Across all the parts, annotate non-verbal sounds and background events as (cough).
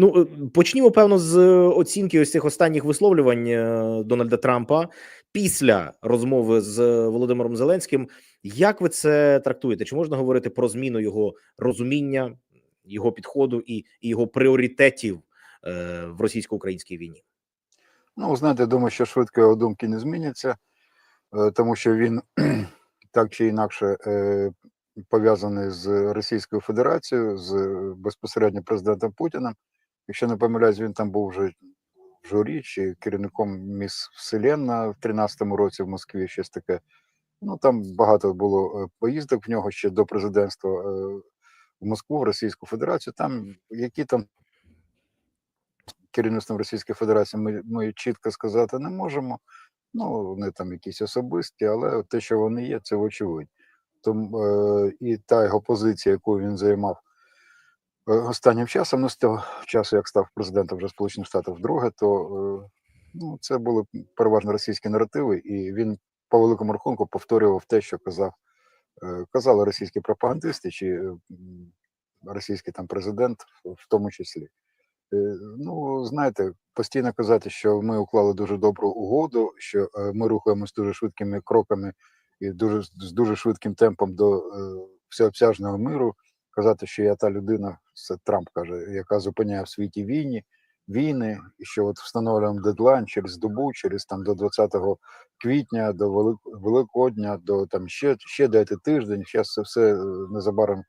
Ну, е, почнімо, певно, з оцінки ось цих останніх висловлювань е, Дональда Трампа після розмови з Володимиром Зеленським. Як ви це трактуєте? Чи можна говорити про зміну його розуміння, його підходу і, його пріоритетів е, в російсько-українській війні? Ну, знаєте, думаю, що швидко його думки не зміняться, е, тому що він (clears throat) так чи інакше е, пов'язаний з Російською Федерацією, з е, безпосередньо президентом Путіним. Якщо не помиляюсь, він там був вже в журі чи керівником міс Вселенна в 13-му році в Москві, щось таке. Ну там багато було е, поїздок в нього ще до президентства е, в Москву, в Російську Федерацію. Там які там керівництвом Російської Федерації ми, ми чітко сказати не можемо. Ну, вони там якісь особисті, але те, що вони є, це вочевидь. Тому е, і та його позиція, яку він займав останнім часом, ну з того часу, як став президентом вже Сполучених Штатів вдруге, то е, ну, це були переважно російські наративи, і він по великому рахунку повторював те, що казав, е, казали російські пропагандисти чи е, російський там президент, в тому числі. Е, Ну, знаєте, постійно казати, що ми уклали дуже добру угоду, що е, ми рухаємось дуже швидкими кроками і дуже з дуже швидким темпом до е, всеобсяжного миру. Казати, що я та людина, це Трамп каже, яка зупиняє в світі війни, війни, і що от встановлюємо дедлайн через добу, через там до 20 квітня, до Велик, Великого дня, до там ще ще дайте тиждень. Зараз це все е, незабаром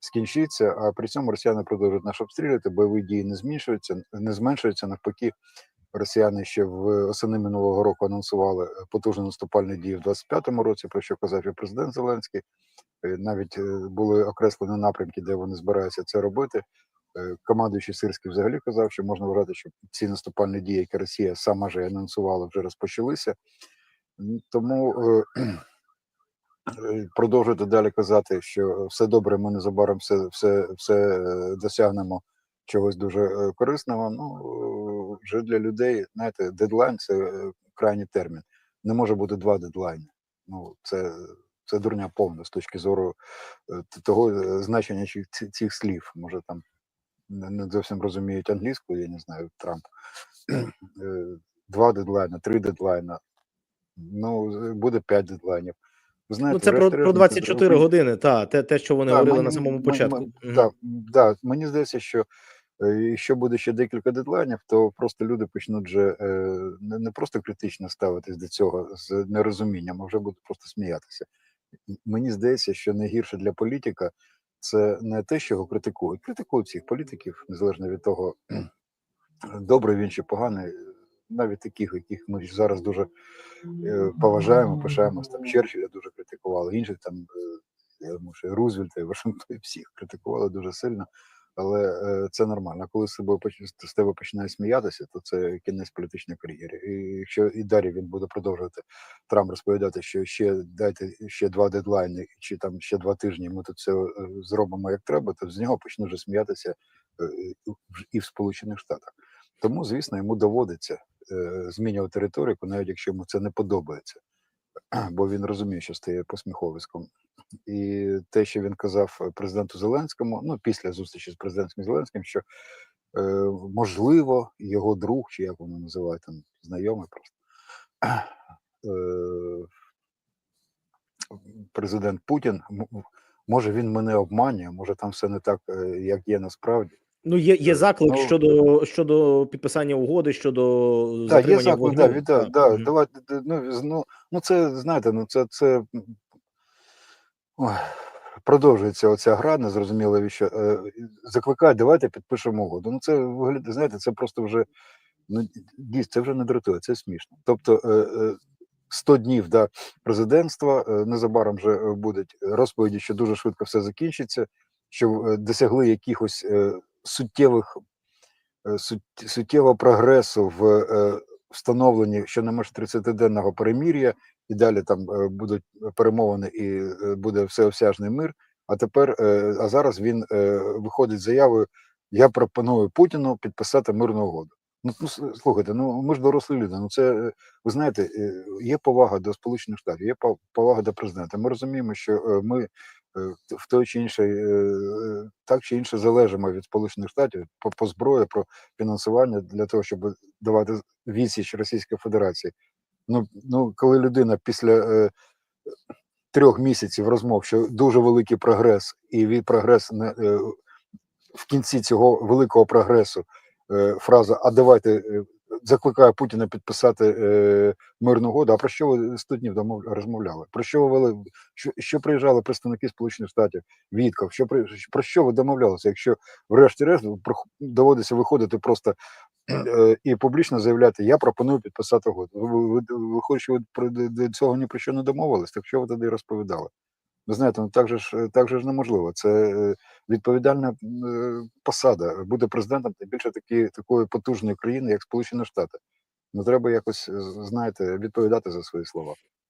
скінчиться, а при цьому росіяни продовжують нас обстрілювати, бойові дії не зменшуються, не зменшуються. Навпаки, росіяни ще в осени минулого року анонсували потужні наступальні дії в 25-му році, про що казав і президент Зеленський. Е, Навіть е, були окреслені напрямки, де вони збираються це робити. Е, Командуючий Сирський взагалі казав, що можна вважати, що ці наступальні дії, які Росія сама же анонсувала, вже розпочалися. Тому продовжуйте далі казати, що все добре, ми незабаром все, все, все досягнемо чогось дуже корисного. Ну вже для людей, знаєте, дедлайн це крайній термін. Не може бути два дедлайни. Ну це, це дурня повна з точки зору е, того е, значення цих, цих слів. Може там не зовсім розуміють англійську, я не знаю, Трамп. Е, Два дедлайна, три дедлайна. Ну, буде п'ять дедлайнів. Знаєте, Ну, це про, про 24 українці- години, та те, те, що вони Так, говорили мені- на самому початку. м- Мгм. Да, да, мені здається, що якщо буде ще декілька дедлайнів, то просто люди почнуть вже не, не просто критично ставитись до цього з нерозумінням, а вже будуть просто сміятися. Мені здається, що найгірше для політика це не те, що його критикують. Критикують всіх політиків, незалежно від того, (clears throat) добрий він чи поганий, навіть таких, яких ми зараз дуже е, поважаємо, пишаємось. Там Черчилля дуже критикували, інших там, е, я думаю, що і Рузвельта, і Вашингтон, всіх критикували дуже сильно. Але е, це нормально. Коли з себе з тебе починає сміятися, то це кінець політичної кар'єри. І якщо і далі він буде продовжувати Трамп розповідати, що ще дайте ще два дедлайни, чи там ще два тижні ми тут все е, зробимо як треба, то з нього почнуть вже сміятися е, і в Сполучених Штатах. Тому, звісно, йому доводиться змінювати риторику, навіть якщо йому це не подобається, бо він розуміє, що стає посміховиськом. І те, що він казав е, президенту Зеленському, ну після зустрічі з президентом Зеленським, що е, можливо його друг, чи як воно називає там знайомий просто. (clears throat) Е, президент Путін, може він мене обманює, може там все не так, е, як є насправді. Ну, є, є Е, заклик ну- щодо, щодо підписання угоди, щодо Так, є заклик, да, від, да, да, мгм. давайте, ну, ну, ну це, знаєте, ну це, це продовжується оця гра, незрозуміло, що е, закликають, давайте підпишемо угоду. Ну це виглядає, знаєте, це просто вже, ну, дійсно, це вже не дратує, це смішно. Тобто е, е, 100 днів да, президентства, е, незабаром вже е, будуть розповіді, що дуже швидко все закінчиться, що е, досягли якихось е, суттєвих е, суттєвого прогресу в е, встановленні щонайменш 30-денного перемір'я, і далі там е, будуть перемовини і е, буде всеосяжний мир. А тепер, е, а зараз він виходить з заявою: я пропоную Путіну підписати мирну угоду. Ну, ну слухайте, ну ми ж дорослі люди. Ну це ви знаєте, є повага до Сполучених Штатів, є повага до президента. Ми розуміємо, що ми в той чи інший, е, е, так чи інше залежимо від Сполучених Штатів по, по зброї, про фінансування для того, щоб давати відсіч Російської Федерації. Ну, ну коли людина після е, трьох місяців розмов, що дуже великий прогрес, і від прогрес не, е, в кінці цього великого прогресу е, фраза А давайте е, закликає Путіна підписати е, мирну угоду. А про що ви 100 днів домов розмовляли? Про що ви вели? Що, що приїжджали представники Сполучених Штатів, Вітков? Що про що ви домовлялися? Якщо врешті-решт доводиться виходити просто е, і публічно заявляти, я пропоную підписати угоду. Ви, ви, ви, ви про до до цього ні про що не домовились, так що ви тоді розповідали? Ви знаєте, ну так же ж е, так же ж неможливо. Це е, відповідальна е, посада бути президентом тим більше такі, такої потужної країни, як Сполучені Штати. Ну треба якось, знаєте, відповідати за свої слова.